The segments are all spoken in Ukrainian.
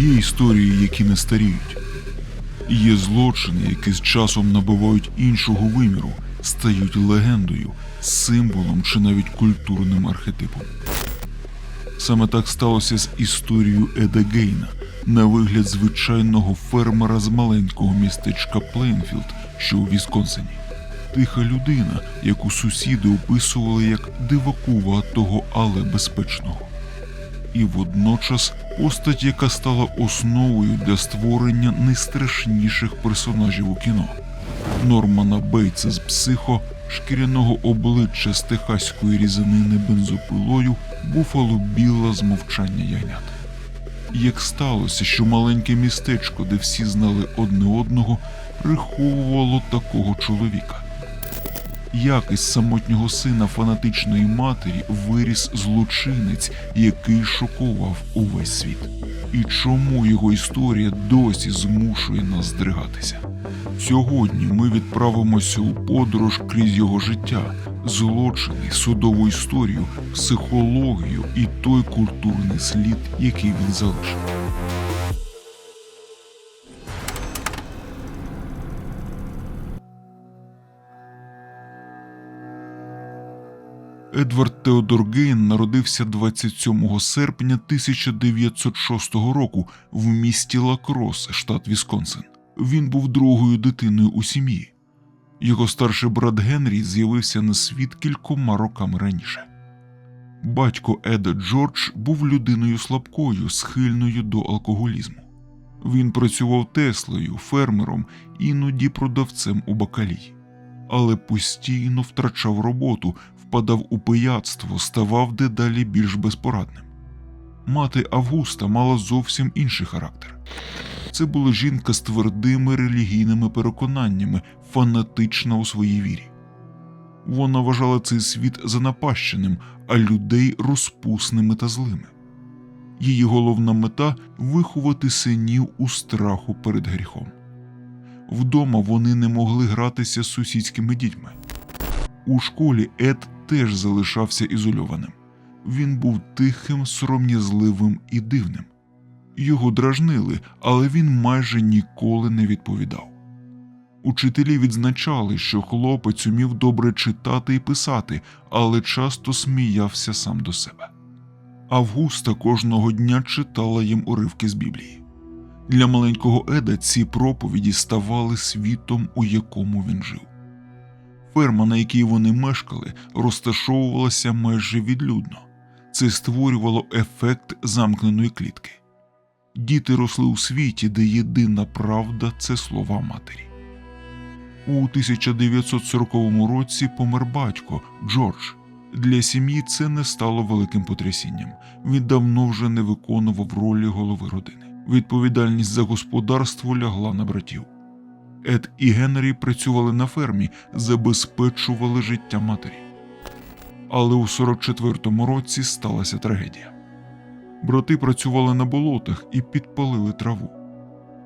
Є історії, які не старіють. Є злочини, які з часом набувають іншого виміру, стають легендою, символом чи навіть культурним архетипом. Саме так сталося з історією Еда Гейна, на вигляд звичайного фермера з маленького містечка Плейнфілд, що у Вісконсині. Тиха людина, яку сусіди описували як дивакуватого, але безпечного. І водночас постать, яка стала основою для створення найстрашніших персонажів у кіно. Нормана Бейтса з психо, шкіряного обличчя з техаської різанини бензопилою, Буфало Біла з мовчання ягнят. Як сталося, що маленьке містечко, де всі знали одне одного, приховувало такого чоловіка. Як із самотнього сина фанатичної матері виріс злочинець, який шокував увесь світ? І чому його історія досі змушує нас здригатися? Сьогодні ми відправимося у подорож крізь його життя, злочини, судову історію, психологію і той культурний слід, який він залишив. Едвард Теодор Гейн народився 27 серпня 1906 року в місті Лакрос, штат Вісконсин. Він був другою дитиною у сім'ї. Його старший брат Генрі з'явився на світ кількома роками раніше. Батько Еда Джордж був людиною слабкою, схильною до алкоголізму. Він працював теслою, фермером, іноді продавцем у бакалії, але постійно втрачав роботу, впадав у пияцтво, ставав дедалі більш безпорадним. Мати Августа мала зовсім інший характер. Це була жінка з твердими релігійними переконаннями, фанатична у своїй вірі. Вона вважала цей світ занапащеним, а людей розпусними та злими. Її головна мета виховати синів у страху перед гріхом. Вдома вони не могли гратися з сусідськими дітьми. У школі Ед теж залишався ізольованим. Він був тихим, сором'язливим і дивним. Його дражнили, але він майже ніколи не відповідав. Учителі відзначали, що хлопець умів добре читати і писати, але часто сміявся сам до себе. Августа кожного дня читала їм уривки з Біблії. Для маленького Еда ці проповіді ставали світом, у якому він жив. Ферма, на якій вони мешкали, розташовувалася майже відлюдно. Це створювало ефект замкненої клітки. Діти росли у світі, де єдина правда це слова матері. У 1940 році помер батько Джордж. Для сім'ї це не стало великим потрясінням. Він давно вже не виконував ролі голови родини. Відповідальність за господарство лягла на братів. Ед і Генрі працювали на фермі, забезпечували життя матері. Але у 44-му році сталася трагедія. Брати працювали на болотах і підпалили траву.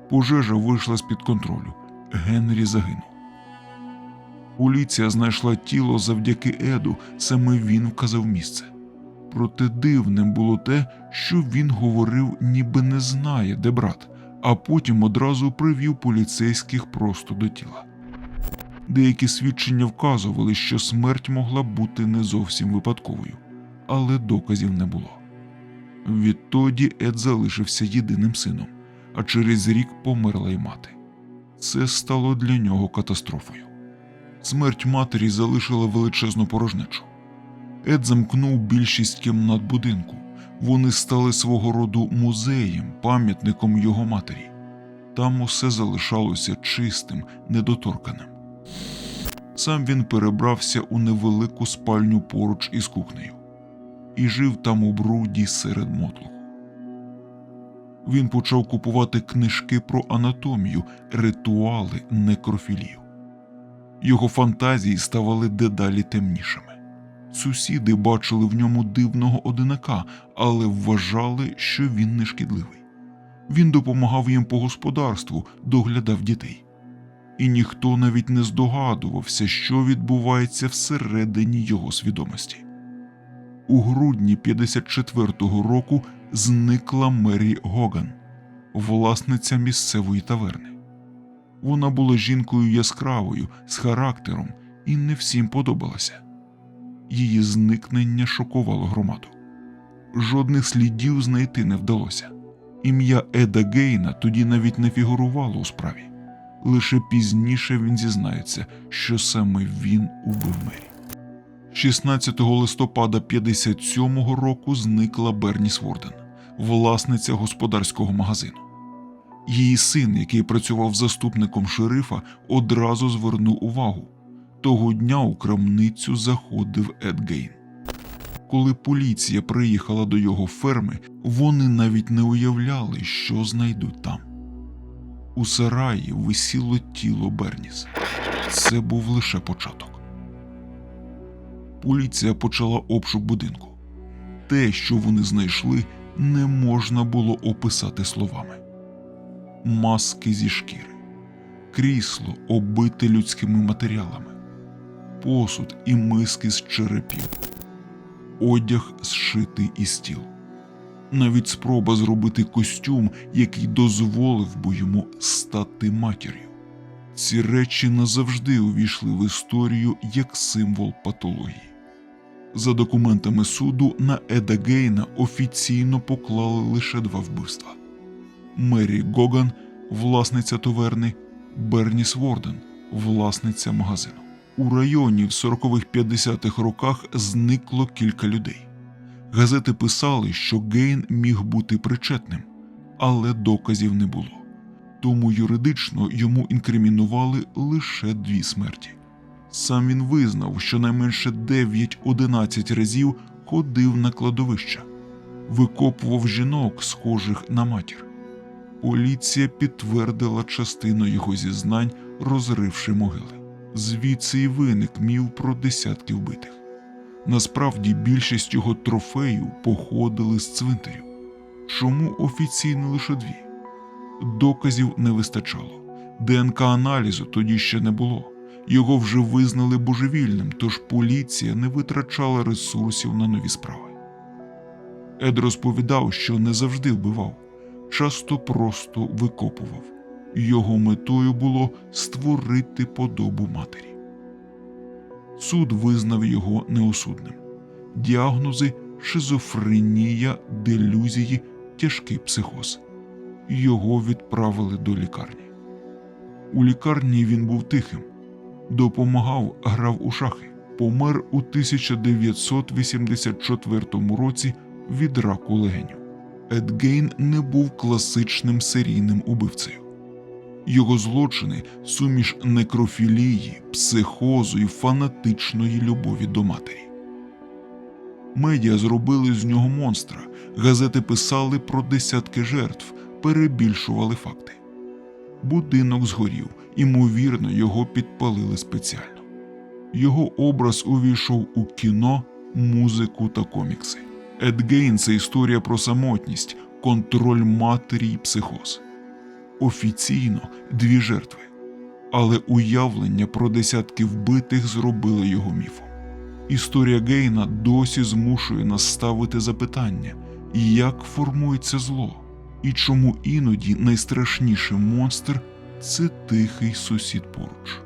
Пожежа вийшла з-під контролю. Генрі загинув. Поліція знайшла тіло завдяки Еду, саме він вказав місце. Проте дивним було те, що він говорив, ніби не знає, де брат, а потім одразу привів поліцейських просто до тіла. Деякі свідчення вказували, що смерть могла бути не зовсім випадковою, але доказів не було. Відтоді Ед залишився єдиним сином, а через рік померла й мати. Це стало для нього катастрофою. Смерть матері залишила величезну порожнечу. Ед замкнув більшість кімнат будинку. Вони стали свого роду музеєм, пам'ятником його матері. Там усе залишалося чистим, недоторканим. Сам він перебрався у невелику спальню поруч із кухнею і жив там у бруді серед мотлуху. Він почав купувати книжки про анатомію, ритуали, некрофілію. Його фантазії ставали дедалі темнішими. Сусіди бачили в ньому дивного одинака, але вважали, що він не шкідливий. Він допомагав їм по господарству, доглядав дітей. І ніхто навіть не здогадувався, що відбувається всередині його свідомості. У грудні 54-го року зникла Мері Гоган. власниця місцевої таверни. Вона була жінкою яскравою, з характером і не всім подобалася. Її зникнення шокувало громаду. Жодних слідів знайти не вдалося. Ім'я Еда Гейна тоді навіть не фігурувало у справі. Лише пізніше він зізнається, що саме він убив Мері. 16 листопада 57-го року зникла Берніс Ворден, власниця господарського магазину. Її син, який працював заступником шерифа, одразу звернув увагу. Того дня у крамницю заходив Ед Гейн. Коли поліція приїхала до його ферми, вони навіть не уявляли, що знайдуть там. У сараї висіло тіло Берніс. Це був лише початок. Поліція почала обшук будинку. Те, що вони знайшли, не можна було описати словами. Маски зі шкіри, крісло, оббите людськими матеріалами, посуд і миски з черепів, одяг зшитий із тіл. Навіть спроба зробити костюм, який дозволив би йому стати матір'ю. Ці речі назавжди увійшли в історію як символ патології. За документами суду на Еда Гейна офіційно поклали лише два вбивства: Мері Гоган, власниця таверни, Берніс Ворден, власниця магазину. У районі в 40-50-х роках зникло кілька людей. Газети писали, що Гейн міг бути причетним, але доказів не було. Тому юридично йому інкримінували лише дві смерті. Сам він визнав, що найменше 9-11 разів ходив на кладовища, викопував жінок, схожих на матір. Поліція підтвердила частину його зізнань, розривши могили. Звідси й виник міф про десятки вбитих. Насправді більшість його трофеїв походили з цвинтарів. Чому офіційно лише дві? Доказів не вистачало. ДНК аналізу тоді ще не було. Його вже визнали божевільним, тож поліція не витрачала ресурсів на нові справи. Ед розповідав, що не завжди вбивав, часто просто викопував. Його метою було створити подобу матері. Суд визнав його неосудним. Діагнози шизофренія, делюзії, тяжкий психоз. Його відправили до лікарні. У лікарні він був тихим, допомагав, грав у шахи, помер у 1984 році від раку легенів. Ед Гейн не був класичним серійним убивцею. Його злочини суміш некрофілії, психозу і фанатичної любові до матері. Медіа зробили з нього монстра, газети писали про десятки жертв, перебільшували факти. Будинок згорів, імовірно, його підпалили спеціально. Його образ увійшов у кіно, музику та комікси. Ед Гейн – це історія про самотність, контроль матері і психоз офіційно дві жертви, але уявлення про десятки вбитих зробило його міфом. Історія Гейна досі змушує нас ставити запитання, як формується зло, і чому іноді найстрашніший монстр це тихий сусід поруч.